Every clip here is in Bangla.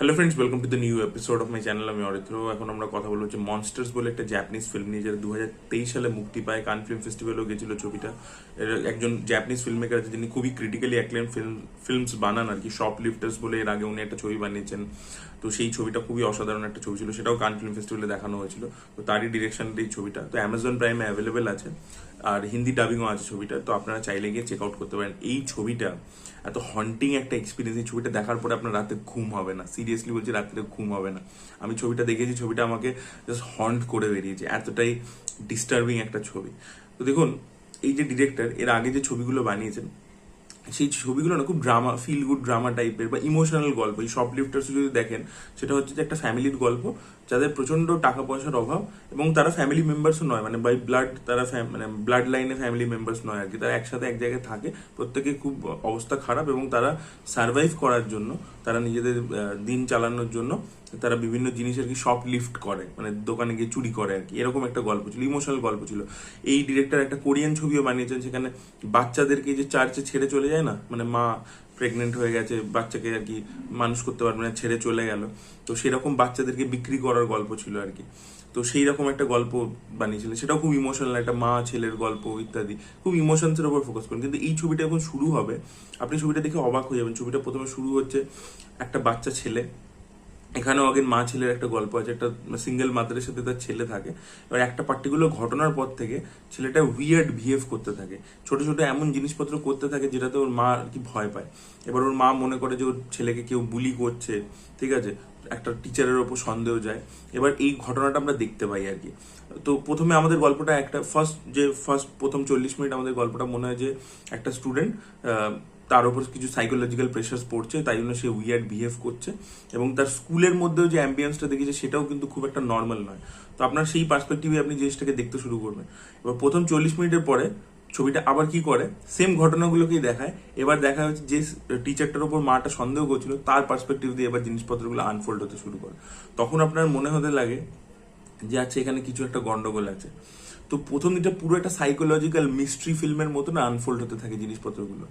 Hello friends welcome to the new episode of my channel আমি অরিত্র এখন আমরা কথা বলব হচ্ছে মনস্টার্স বলে একটা জাপানিজ ফিল্ম নিয়ে, যেটা দুহাজার তেইশ সালে মুক্তি পায়। কান ফিল্ম ফেস্টিভ্যালেও গেছিল ছবিটা। একজন জাপানিজ ফিল্ম মেকার আছে, যিনি খুবই ক্রিটিক্যালি অ্যাক্লেম ফিল্ম ফিল্মস বানান আর কি। শপ লিফটার্স বলে এর আগে উনি একটা ছবি বানিয়েছেন। তো সেই ছবিটা খুবই অসাধারণ একটা ছবি ছিল। সেটাও কান ফিল্ম ফেস্টিভ্যালে দেখানো হয়েছিল। তো তারই ডিরেকশন এই ছবিটা। তো অ্যামাজন প্রাইমে অ্যাভেলেবেল আছে। আর হিন্দি ডাবিংও আছে ছবিটা, তো আপনারা চাইলে গিয়ে চেক আউট করতে পারেন। এই ছবিটা, এত হন্টিং একটা এক্সপিরিয়েন্স এই ছবিটা দেখার পরে আপনার রাতে ঘুম হবে না। সিরিয়াসলি বলছি, রাত্রে ঘুম হবে না। আমি ছবিটা দেখেছি, ছবিটা আমাকে জাস্ট হন্ট করে বেরিয়েছে। এতটাই ডিস্টার্বিং একটা ছবি। তো দেখুন, এই যে ডিরেক্টর এর আগে যে ছবিগুলো বানিয়েছেন, সেই ছবিগুলো না খুব ড্রামা ফিল গুড ড্রামা টাইপের বা ইমোশনাল গল্প, এই শপ লিফটার্স যদি দেখেন, সেটা হচ্ছে যে একটা ফ্যামিলির গল্প যাদের প্রচণ্ড টাকা পয়সার অভাব এবং তারা ফ্যামিলি মেম্বার্সও নয় মানে বাই ব্লাড তারা মানে ব্লাড লাইনে ফ্যামিলি মেম্বার্স নয় আর কি তারা একসাথে এক জায়গায় থাকে প্রত্যেকে খুব অবস্থা খারাপ এবং তারা সার্ভাইভ করার জন্য, তারা নিজেদের দিন চালানোর জন্য তারা বিভিন্ন জিনিস আর কি শপ লিফট করে মানে দোকানে গিয়ে চুরি করে আর কি এরকম একটা গল্প ছিল ইমোশনাল গল্প ছিল। এই ডিরেক্টর একটা কোরিয়ান ছবিও বানিয়েছেন, সেখানে বাচ্চাদেরকে যে চার্চে ছেড়ে চলে যায় না মানে মা প্রেগনেন্ট হয়ে গেছে, বাচ্চাকে আর কি মানুষ করতে পারবে না, ছেড়ে চলে গেল। তো সেরকম বাচ্চাদেরকে বিক্রি করার গল্প ছিল আর কি। তো সেই রকম একটা গল্প বানিয়েছিলেন। সেটাও খুব ইমোশনাল একটা মা ছেলের গল্প ইত্যাদি। খুব ইমোশনসের ওপর ফোকাস করেন। কিন্তু এই ছবিটা এখন শুরু হবে। আপনি ছবিটা দেখে অবাক হয়ে যাবেন। ছবিটা প্রথমে শুরু হচ্ছে একটা বাচ্চা ছেলে। এখানেও আগে মা ছেলের একটা গল্প আছে, একটা সিঙ্গেল মাদারের সাথে তার ছেলে থাকে। এবার একটা পার্টিকুলার ঘটনার পর থেকে ছেলেটা উইয়ার্ড বিহেভ করতে থাকে। ছোট ছোট এমন জিনিসপত্র করতে থাকে যেটাতে ওর মা আর কি ভয় পায়। এবার ওর মা মনে করে যে ওর ছেলেকে কেউ বুলি করছে, ঠিক আছে? একটা টিচারের ওপর সন্দেহ যায়। এবার এই ঘটনাটা আমরা দেখতে পাই আর কি। তো প্রথমে আমাদের গল্পটা একটা ফার্স্ট যে ফার্স্ট প্রথম চল্লিশ মিনিট আমাদের গল্পটা মনে হয় যে একটা স্টুডেন্ট তার উপর কিছু সাইকোলজিক্যাল প্রেশার পড়ছে, তাই জন্য সে উইয়ার্ড বিহেভ করছে এবং তার স্কুলের মধ্যেও যে অ্যাম্বিয়েন্সটা দেখেছে সেটাও কিন্তু খুব একটা নর্মাল নয়। তো আপনার সেই পার্সপেক্টিভে আপনি জিনিসটাকে দেখতে শুরু করবেন। এবার প্রথম চল্লিশ মিনিটের পরে ছবিটা আবার কি করে? সেম ঘটনাগুলোকেই দেখায়। এবার দেখা হচ্ছে যে টিচারটার উপর মাটা সন্দেহ করছিল, তার পার্সপেক্টিভ দিয়ে এবার জিনিসপত্রগুলো আনফোল্ড হতে শুরু করে। তখন আপনার মনে হতে লাগে যে আচ্ছা এখানে কিছু একটা গন্ডগোল আছে। তো প্রথম দিনটা পুরো একটা সাইকোলজিক্যাল মিস্ট্রি ফিল্মের মতো না আনফোল্ড হতে থাকে জিনিসপত্রগুলো।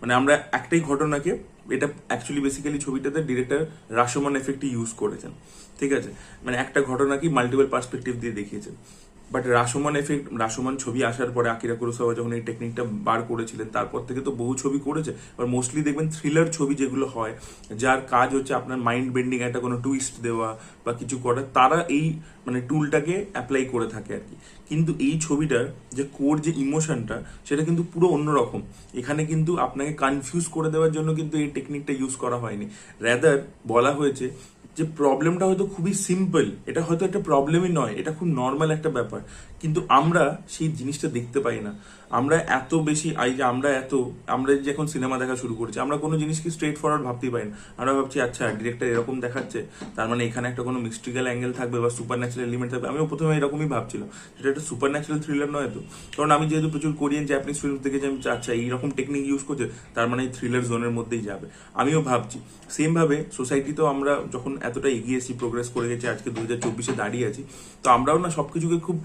মানে আমরা একটাই ঘটনাকে, এটা অ্যাকচুয়ালি বেসিক্যালি ছবিটাতে ডিরেক্টর রাসমান এফেক্টই ইউজ করেছেন। ঠিক আছে? মানে একটা ঘটনাকে মাল্টিপল পার্সপেক্টিভ দিয়ে দেখিয়েছেন। বাট রাসমান এফেক্ট রাসমান ছবি আসার পরে আকিরা কুরোসাওয়া যখন এই টেকনিকটা বার করেছিলেন, তারপর থেকে তো বহু ছবি করেছে। এবার মোস্টলি দেখবেন থ্রিলার ছবি যেগুলো হয়, যার কাজ হচ্ছে আপনার মাইন্ড বেন্ডিং একটা কোনো টুইস্ট দেওয়া বা কিছু করা, তারা এই মানে টুলটাকে অ্যাপ্লাই করে থাকে আর কি। কিন্তু এই ছবিটার যে কোর যে ইমোশনটা সেটা কিন্তু পুরো অন্যরকম। এখানে কিন্তু আপনাকে কনফিউজ করে দেওয়ার জন্য কিন্তু এই টেকনিকটা ইউজ করা হয়নি। র্যাদার বলা হয়েছে যে প্রবলেমটা হয়তো খুবই সিম্পল এটা হয়তো একটা প্রবলেমই নয়, এটা খুব নর্মাল একটা ব্যাপার। কিন্তু আমরা সেই জিনিসটা দেখতে পাই না। আমরা এত বেশি এই যে আমরা এত, আমরা যে এখন সিনেমা দেখা শুরু করছি, আমরা কোনো জিনিসকে স্ট্রেট ফরওয়ার্ড ভাবতেই পারি না। আমরা ভাবছি আচ্ছা ডিরেক্টর এরকম দেখাচ্ছে, তার মানে এখানে একটা কোনো মিস্ট্রিক্যাল অ্যাঙ্গেল থাকবে বা সুপার ন্যাচারাল এলিমেন্ট থাকবে। আমিও প্রথমে এরকমই ভাবছিলাম। সেটা একটা সুপার ন্যাচারাল থ্রিলার নয় তো। কারণ আমি যেহেতু প্রচুর কোরিয়ান জাপানিজ ফিল্ম দেখেছি, আমি আচ্ছা এইরকম টেকনিক ইউজ করছে, তার মানে এই থ্রিলার জোনের মধ্যেই যাবে। আমিও ভাবছি। সেমভাবে সোসাইটিতেও আমরা যখন এতটা এগিয়ে এসেছি প্রোগ্রেস করে গেছি, আজকে দু হাজার চব্বিশে দাঁড়িয়ে আছি, তো আমরাও না সব কিছুকে খুব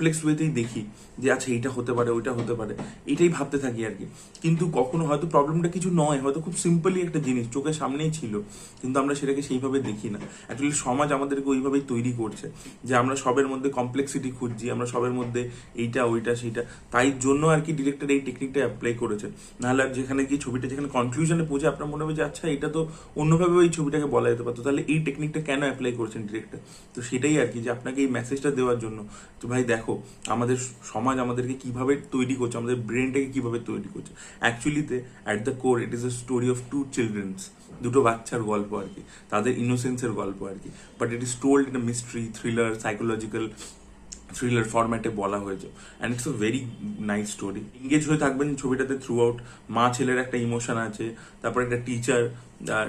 কমপ্লেক্স ওয়েতেই দেখি যে আচ্ছা এইটা হতে পারে, ওইটা হতে পারে। এটাই ভাবতে থাকি আর কি। কিন্তু কখনো হয়তো প্রবলেমটা কিছু নয়, হয়তো খুব সিম্পলি একটা জিনিস, চোখের সামনেই ছিল, কিন্তু আমরা সেটাকে সেইভাবে দেখি না। অ্যাকচুয়ালি সমাজ আমাদেরকে ওইভাবেই তৈরি করছে যে আমরা সবের মধ্যে কমপ্লেক্সিটি খুঁজছি, আমরা সবের মধ্যে এইটা, ওইটা, সেইটা। তাই জন্য আর কি ডিরেক্টর এই টেকনিকটা অ্যাপ্লাই করেছে। নাহলে যেখানে গিয়ে ছবিটা, যেখানে কনক্লুশনে পৌঁছে আপনার মনে হবে যে আচ্ছা এটা তো অন্যভাবে ওই ছবিটাকে বলা যেতে পারতো। তাহলে এই টেকনিকটা কেন অ্যাপ্লাই করেছেন ডিরেক্টর তো সেটাই আর কি, যে আপনাকে এই মেসেজটা দেওয়ার জন্য। তো ভাই, দেখো আমাদের সমাজ আমাদেরকে কীভাবে তৈরি করছে, আমাদের ব্রেনটাকে কীভাবে তৈরি করছে। অ্যাকচুয়ালিতে at the core it is a story of two childrens দুটো বাচ্চার গল্প আর কি, তাদের ইনোসেন্সের গল্প আর কি। But it is told in mystery thriller psychological thriller ফরম্যাটে বলা হয়েছে। And it's a very nice story engage হয়ে থাকবেন ছবিটাতে থ্রু আউট মা ছেলের একটা ইমোশন আছে, তারপর একটা টিচার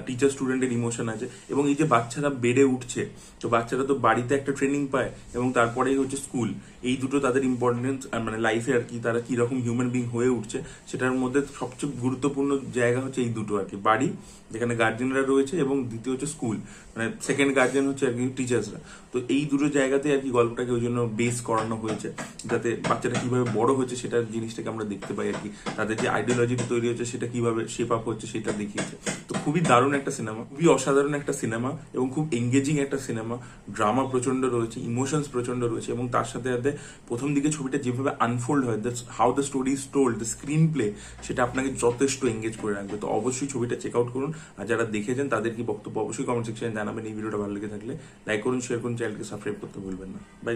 টিচার স্টুডেন্টের ইমোশন আছে। এবং এই যে বাচ্চারা বেড়ে উঠছে, তো বাচ্চারা তো বাড়িতে একটা ট্রেনিং পায় এবং তারপরেই হচ্ছে স্কুল এই দুটো তাদের ইম্পর্টেন্স মানে লাইফে আর কি, তারা কীরকম হিউম্যান বিং হয়ে উঠছে, সেটার মধ্যে সবচেয়ে গুরুত্বপূর্ণ জায়গা হচ্ছে এই দুটো আর কি। বাড়ি, যেখানে গার্জেনরা রয়েছে এবং দ্বিতীয় হচ্ছে স্কুল মানে সেকেন্ড গার্জেন হচ্ছে আর কি টিচার্সরা তো এই দুটো জায়গাতে আর কি গল্পটাকে ওই জন্য বেস করানো হয়েছে, যাতে বাচ্চাটা কীভাবে বড় হচ্ছে সেটা জিনিসটাকে আমরা দেখতে পাই আর কি। তাদের যে আইডিওলজিটা তৈরি হচ্ছে সেটা কীভাবে শেপ আপ হচ্ছে সেটা দেখিয়েছে। তো খুবই দারুণ একটা সিনেমা খুবই অসাধারণ একটা সিনেমা এবং খুব এঙ্গেজিং একটা সিনেমা ড্রামা প্রচণ্ড রয়েছে ইমোশনস প্রচণ্ড রয়েছে এবং তার সাথে সাথে প্রথম দিকে ছবিটা যেভাবে আনফোল্ড হয় how the story is told the screenplay সেটা আপনাকে যথেষ্ট এঙ্গেজ করে রাখবে। তো অবশ্যই ছবিটা চেক আউট করুন। আর যারা দেখেছেন তাদের কি বক্তব্য অবশ্যই কমেন্ট সেকশনে জানাবেন এই ভিডিওটা ভালো লেগে থাকলে লাইক করুন শেয়ার করুন চ্যানেলকে সাবস্ক্রাইব করতে ভুলবেন না। বাই